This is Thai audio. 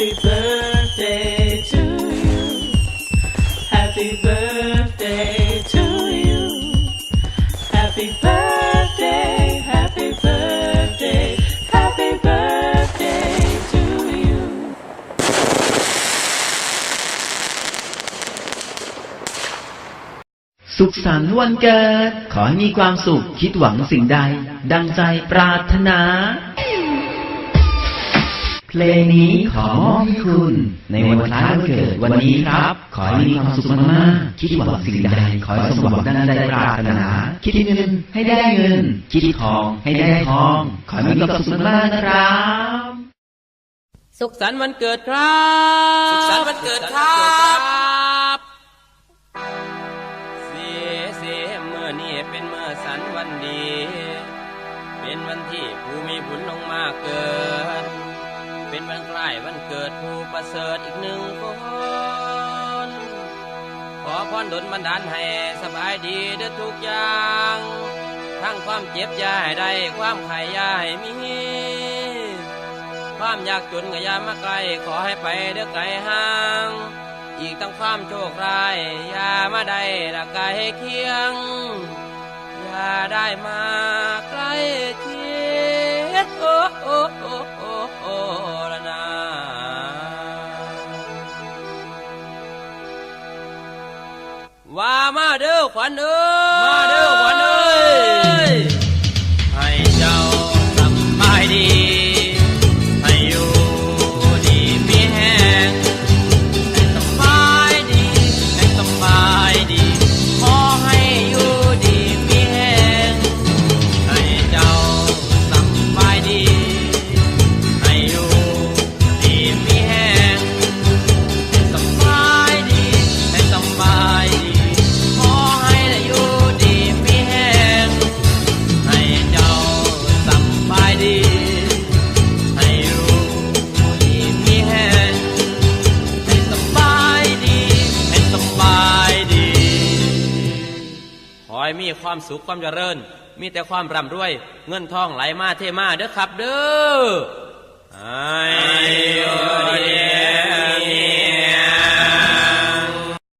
Happy birthday to you. Happy birthday to you. Happy birthday, happy birthday, happy birthday to you. สุขสันต์วันเกิด ขอให้มีความสุขคิดหวังสิ่งใด ดังใจปรารถนา เพลงนี้ขอมอบให้คุณ ในวันคล้ายวันเกิดวันนี้ครับ ขอให้มีความสุขมากๆคิดหวังสิ่งใด ขอให้สมหวังดังใจปรารถนา คิดเงินให้ได้เงิน คิดทองให้ได้ทอง ขอให้มีความสุขมากๆนะครับ สุขสันต์วันเกิดครับ สุขสันต์วันเกิดครับเสียเสียเมื่อนี่เป็นเมื่อสันวันดี เป็นวันที่ผู้มีบุญลงมาเกิด เป็นวันใกล้วันเกิดผู้ประเสริฐอีกหนึ่งคนขอพรดลบันดาลให้สบายดีเด้อทุกอย่าง ทั้งความเจ็บยาให้ได้ความไข่ยาให้มี ความยากจนก็อย่ามาไกลขอให้ไปเด้อไกลห่าง อีกทั้งความโชคร้ายยามาได้ละไกลเคียงยาได้มา ว่ามาเด้อขวัญเอ้ยมาเด้อ อให้มีความสุขความเจริญ มีแต่ความร่ำรวย เงินทองไหลมาเทมาเด้อครับ เด้อให้